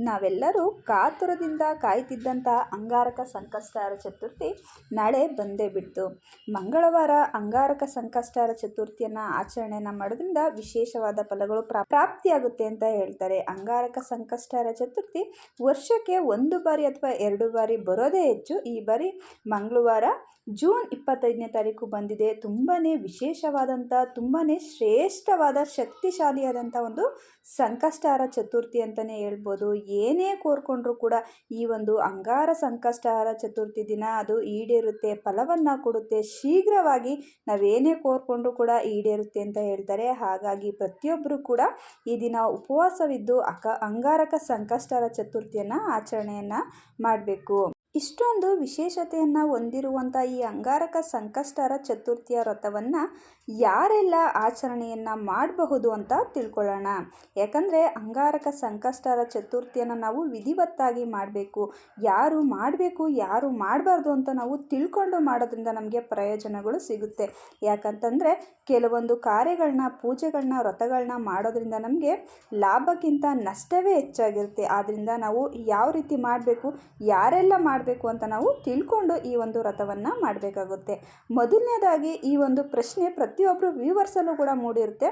ನಾವೆಲ್ಲರೂ ಕಾತುರದಿಂದ ಕಾಯ್ತಿದ್ದಂಥ ಅಂಗಾರಕ ಸಂಕಷ್ಟಾರ ಚತುರ್ಥಿ ನಾಳೆ ಬಂದೇ ಬಿಡ್ತು. ಮಂಗಳವಾರ ಅಂಗಾರಕ ಸಂಕಷ್ಟಾರ ಚತುರ್ಥಿಯನ್ನು ಆಚರಣೆಯನ್ನು ಮಾಡೋದ್ರಿಂದ ವಿಶೇಷವಾದ ಫಲಗಳು ಪ್ರಾ- ಪ್ರಾಪ್ತಿಯಾಗುತ್ತೆ ಅಂತ ಹೇಳ್ತಾರೆ. ಅಂಗಾರಕ ಸಂಕಷ್ಟಾರ ಚತುರ್ಥಿ ವರ್ಷಕ್ಕೆ ಒಂದು ಬಾರಿ ಅಥವಾ ಎರಡು ಬಾರಿ ಬರೋದೇ ಹೆಚ್ಚು. ಈ ಬಾರಿ ಮಂಗಳವಾರ ಜೂನ್ ಇಪ್ಪತ್ತೈದನೇ ತಾರೀಕು ಬಂದಿದೆ. ತುಂಬಾ ವಿಶೇಷವಾದಂಥ ತುಂಬಾ ಶ್ರೇಷ್ಠವಾದ, ಶಕ್ತಿಶಾಲಿಯಾದಂಥ ಒಂದು ಸಂಕಷ್ಟಾರ ಚತುರ್ಥಿ ಅಂತಲೇ ಹೇಳ್ಬೋದು. ಏನೇ ಕೋರ್ಕೊಂಡ್ರೂ ಕೂಡ ಈ ಒಂದು ಅಂಗಾರ ಸಂಕಷ್ಟಹಾರ ಚತುರ್ಥಿ ದಿನ ಅದು ಈಡೇರುತ್ತೆ, ಫಲವನ್ನು ಕೊಡುತ್ತೆ, ಶೀಘ್ರವಾಗಿ ನಾವೇನೇ ಕೋರ್ಕೊಂಡ್ರೂ ಕೂಡ ಈಡೇರುತ್ತೆ ಅಂತ ಹೇಳ್ತಾರೆ. ಹಾಗಾಗಿ ಪ್ರತಿಯೊಬ್ಬರು ಕೂಡ ಈ ದಿನ ಉಪವಾಸವಿದ್ದು ಅಕ, ಅಂಗಾರಕ ಸಂಕಷ್ಟಹಾರ ಚತುರ್ಥಿಯನ್ನು ಆಚರಣೆಯನ್ನು ಮಾಡಬೇಕು. ಇಷ್ಟೊಂದು ವಿಶೇಷತೆಯನ್ನು ಹೊಂದಿರುವಂಥ ಈ ಅಂಗಾರಕ ಸಂಕಷ್ಟರ ಚತುರ್ಥಿಯ ವ್ರತವನ್ನು ಯಾರೆಲ್ಲ ಆಚರಣೆಯನ್ನು ಮಾಡಬಹುದು ಅಂತ ತಿಳ್ಕೊಳ್ಳೋಣ. ಯಾಕಂದರೆ ಅಂಗಾರಕ ಸಂಕಷ್ಟರ ಚತುರ್ಥಿಯನ್ನು ನಾವು ವಿಧಿವತ್ತಾಗಿ ಮಾಡಬೇಕು. ಯಾರು ಮಾಡಬೇಕು, ಯಾರು ಮಾಡಬಾರ್ದು ಅಂತ ನಾವು ತಿಳ್ಕೊಂಡು ಮಾಡೋದ್ರಿಂದ ನಮಗೆ ಪ್ರಯೋಜನಗಳು ಸಿಗುತ್ತೆ. ಯಾಕಂತಂದರೆ ಕೆಲವೊಂದು ಕಾರ್ಯಗಳನ್ನ ಪೂಜೆಗಳನ್ನ ವ್ರತಗಳನ್ನ ಮಾಡೋದ್ರಿಂದ ನಮಗೆ ಲಾಭಕ್ಕಿಂತ ನಷ್ಟವೇ ಹೆಚ್ಚಾಗಿರುತ್ತೆ. ಆದ್ದರಿಂದ ನಾವು ಯಾವ ರೀತಿ ಮಾಡಬೇಕು, ಯಾರೆಲ್ಲ ಮಾಡಬೇಕು ಅಂತ ನಾವು ತಿಳ್ಕೊಂಡು ಈ ಒಂದು ರಥವನ್ನು ಮಾಡಬೇಕಾಗುತ್ತೆ. ಮೊದಲನೇದಾಗಿ ಈ ಒಂದು ಪ್ರಶ್ನೆ ಪ್ರತಿಯೊಬ್ಬರು ವ್ಯೂವರ್ಸಲ್ಲೂ ಕೂಡ ಮೂಡಿರುತ್ತೆ.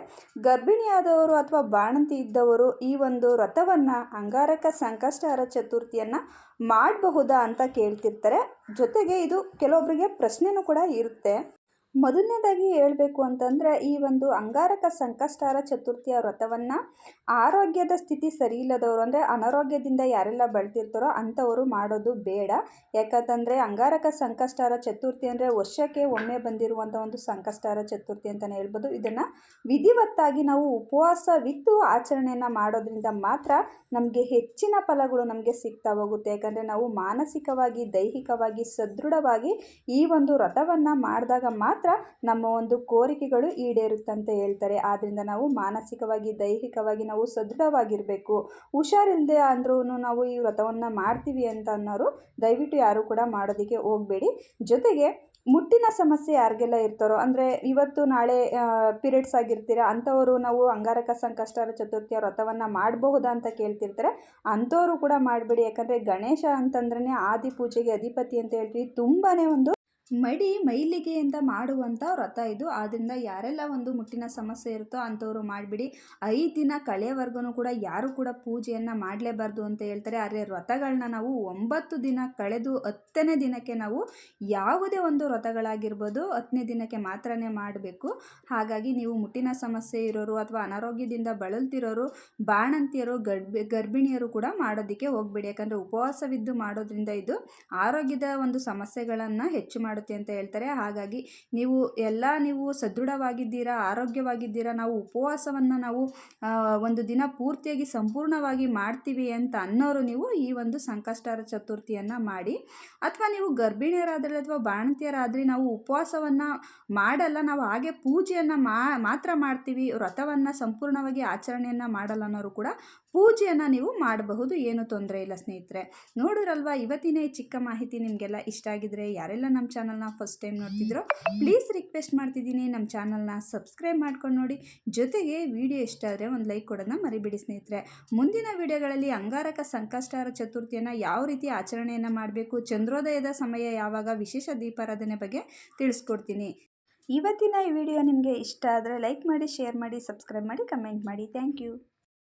ಗರ್ಭಿಣಿಯಾದವರು ಅಥವಾ ಬಾಣಂತಿ ಇದ್ದವರು ಈ ಒಂದು ರಥವನ್ನು ಅಂಗಾರಕ ಸಂಕಷ್ಟಹರ ಚತುರ್ಥಿಯನ್ನು ಮಾಡಬಹುದಾ ಅಂತ ಕೇಳ್ತಿರ್ತಾರೆ. ಜೊತೆಗೆ ಇದು ಕೆಲವೊಬ್ಬರಿಗೆ ಪ್ರಶ್ನೆನೂ ಕೂಡ ಇರುತ್ತೆ. ಮೊದಲನೇದಾಗಿ ಹೇಳಬೇಕು ಅಂತಂದರೆ, ಈ ಒಂದು ಅಂಗಾರಕ ಸಂಕಷ್ಟಾರ ಚತುರ್ಥಿಯ ವ್ರತವನ್ನು ಆರೋಗ್ಯದ ಸ್ಥಿತಿ ಸರಿ ಇಲ್ಲದವರು ಅಂದರೆ ಅನಾರೋಗ್ಯದಿಂದ ಯಾರೆಲ್ಲ ಬಳಲ್ತಿರ್ತಾರೋ ಅಂಥವರು ಮಾಡೋದು ಬೇಡ. ಯಾಕಂತಂದರೆ, ಅಂಗಾರಕ ಸಂಕಷ್ಟಾರ ಚತುರ್ಥಿ ಅಂದರೆ ವರ್ಷಕ್ಕೆ ಒಮ್ಮೆ ಬಂದಿರುವಂಥ ಒಂದು ಸಂಕಷ್ಟಾರ ಚತುರ್ಥಿ ಅಂತಲೇ ಹೇಳ್ಬೋದು. ಇದನ್ನು ವಿಧಿವತ್ತಾಗಿ ನಾವು ಉಪವಾಸವಿದ್ದು ಆಚರಣೆಯನ್ನು ಮಾಡೋದ್ರಿಂದ ಮಾತ್ರ ನಮಗೆ ಹೆಚ್ಚಿನ ಫಲಗಳು ನಮಗೆ ಸಿಗ್ತಾ ಹೋಗುತ್ತೆ. ಯಾಕಂದರೆ, ನಾವು ಮಾನಸಿಕವಾಗಿ, ದೈಹಿಕವಾಗಿ ಸದೃಢವಾಗಿ ಈ ಒಂದು ವ್ರತವನ್ನು ಮಾಡಿದಾಗ ಮಾತ್ರ ನಮ್ಮ ಒಂದು ಕೋರಿಕೆಗಳು ಈಡೇರುತ್ತಂತ ಹೇಳ್ತಾರೆ. ಆದ್ದರಿಂದ ನಾವು ಮಾನಸಿಕವಾಗಿ, ದೈಹಿಕವಾಗಿ ನಾವು ಸದೃಢವಾಗಿರಬೇಕು. ಹುಷಾರಿಲ್ಲದೆ ಅಂದ್ರೂ ನಾವು ಈ ವ್ರತವನ್ನು ಮಾಡ್ತೀವಿ ಅಂತ ಅನ್ನೋರು ದಯವಿಟ್ಟು ಯಾರೂ ಕೂಡ ಮಾಡೋದಕ್ಕೆ ಹೋಗಬೇಡಿ. ಜೊತೆಗೆ ಮುಟ್ಟಿನ ಸಮಸ್ಯೆ ಯಾರಿಗೆಲ್ಲ ಇರ್ತಾರೋ, ಅಂದರೆ ಇವತ್ತು ನಾಳೆ ಪೀರಿಯಡ್ಸ್ ಆಗಿರ್ತೀರ, ಅಂಥವರು ನಾವು ಅಂಗಾರಕ ಸಂಕಷ್ಟರ ಚತುರ್ಥಿಯ ವ್ರತವನ್ನು ಮಾಡಬಹುದಾ ಅಂತ ಕೇಳ್ತಿರ್ತಾರೆ. ಅಂಥವರು ಕೂಡ ಮಾಡಬೇಡಿ. ಯಾಕಂದರೆ ಗಣೇಶ ಅಂತಂದ್ರೆ ಆದಿ ಪೂಜೆಗೆ ಅಧಿಪತಿ ಅಂತ ಹೇಳ್ತೀವಿ. ತುಂಬಾ ಒಂದು ಮಡಿ ಮೈಲಿಗೆಯಿಂದ ಮಾಡುವಂಥ ವ್ರತ ಇದು. ಆದ್ದರಿಂದ ಯಾರೆಲ್ಲ ಒಂದು ಮುಟ್ಟಿನ ಸಮಸ್ಯೆ ಇರುತ್ತೋ ಅಂಥವ್ರು ಮಾಡಿಬಿಡಿ. ಐದು ದಿನ ಕಳೆಯವರೆಗೂ ಕೂಡ ಯಾರು ಕೂಡ ಪೂಜೆಯನ್ನು ಮಾಡಲೇಬಾರ್ದು ಅಂತ ಹೇಳ್ತಾರೆ. ಆದರೆ ವ್ರತಗಳನ್ನ ನಾವು ಒಂಬತ್ತು ದಿನ ಕಳೆದು ಹತ್ತನೇ ದಿನಕ್ಕೆ ನಾವು ಯಾವುದೇ ಒಂದು ವ್ರತಗಳಾಗಿರ್ಬೋದು ಹತ್ತನೇ ದಿನಕ್ಕೆ ಮಾತ್ರನೇ ಮಾಡಬೇಕು. ಹಾಗಾಗಿ ನೀವು ಮುಟ್ಟಿನ ಸಮಸ್ಯೆ ಇರೋರು ಅಥವಾ ಅನಾರೋಗ್ಯದಿಂದ ಬಳಲ್ತಿರೋರು, ಬಾಣಂತಿಯರು ಗರ್ಭಿ ಗರ್ಭಿಣಿಯರು ಕೂಡ ಮಾಡೋದಕ್ಕೆ ಹೋಗಬೇಡಿ. ಯಾಕಂದರೆ ಉಪವಾಸವಿದ್ದು ಮಾಡೋದ್ರಿಂದ ಇದು ಆರೋಗ್ಯದ ಒಂದು ಸಮಸ್ಯೆಗಳನ್ನು ಹೆಚ್ಚು ಮಾಡುತ್ತೆ ಅಂತ ಹೇಳ್ತಾರೆ. ಹಾಗಾಗಿ ನೀವು ಎಲ್ಲ ನೀವು ಸದೃಢವಾಗಿದ್ದೀರಾ, ಆರೋಗ್ಯವಾಗಿದ್ದೀರಾ, ನಾವು ಉಪವಾಸವನ್ನು ನಾವು ಒಂದು ದಿನ ಪೂರ್ತಿಯಾಗಿ ಸಂಪೂರ್ಣವಾಗಿ ಮಾಡ್ತೀವಿ ಅಂತ ಅನ್ನೋರು ನೀವು ಈ ಒಂದು ಸಂಕಷ್ಟಾರ ಚತುರ್ಥಿಯನ್ನು ಮಾಡಿ, ಅಥವಾ ನೀವು ಗರ್ಭಿಣಿಯರಾದರೆ ಅಥವಾ ಬಾಣಂತಿಯರಾದರೆ ನಾವು ಉಪವಾಸವನ್ನು ಮಾಡಲ್ಲ, ನಾವು ಹಾಗೆ ಪೂಜೆಯನ್ನು ಮಾತ್ರ ಮಾಡ್ತೀವಿ, ವ್ರತವನ್ನು ಸಂಪೂರ್ಣವಾಗಿ ಆಚರಣೆಯನ್ನು ಮಾಡಲ್ಲ ಅನ್ನೋರು ಕೂಡ ಪೂಜೆಯನ್ನು ನೀವು ಮಾಡಬಹುದು, ಏನು ತೊಂದರೆ ಇಲ್ಲ ಸ್ನೇಹಿತರೆ. ನೋಡಿರಲ್ವಾ ಇವತ್ತಿನ ಚಿಕ್ಕ ಮಾಹಿತಿ ನಿಮಗೆಲ್ಲ ಇಷ್ಟ ಆಗಿದ್ರೆ, ಯಾರೆಲ್ಲ ನಮ್ಮ ಚಾನಲ್ನ ಫಸ್ಟ್ ಟೈಮ್ ನೋಡ್ತಿದ್ರು ಪ್ಲೀಸ್ ರಿಕ್ವೆಸ್ಟ್ ಮಾಡ್ತಿದ್ದೀನಿ. ನಮ್ಮ ಚಾನಲ್ನ ಸಬ್ಸ್ಕ್ರೈಬ್ ಮಾಡ್ಕೊಂಡು ನೋಡಿ. ಜೊತೆಗೆ ವಿಡಿಯೋ ಇಷ್ಟ ಆದರೆ ಒಂದು ಲೈಕ್ ಕೊಡೋದನ್ನ ಮರಿಬೇಡಿ ಸ್ನೇಹಿತರೆ. ಮುಂದಿನ ವಿಡಿಯೋಗಳಲ್ಲಿ ಅಂಗಾರಕ ಸಂಕಷ್ಟಾರ ಚತುರ್ಥಿಯನ್ನು ಯಾವ ರೀತಿ ಆಚರಣೆಯನ್ನು ಮಾಡಬೇಕು, ಚಂದ್ರೋದಯದ ಸಮಯ ಯಾವಾಗ, ವಿಶೇಷ ದೀಪಾರಾಧನೆ ಬಗ್ಗೆ ತಿಳಿಸ್ಕೊಡ್ತೀನಿ. ಇವತ್ತಿನ ಈ ವಿಡಿಯೋ ನಿಮಗೆ ಇಷ್ಟ ಆದರೆ ಲೈಕ್ ಮಾಡಿ ಶೇರ್ ಮಾಡಿ ಸಬ್ಸ್ಕ್ರೈಬ್ ಮಾಡಿ ಕಮೆಂಟ್ ಮಾಡಿ. Thank you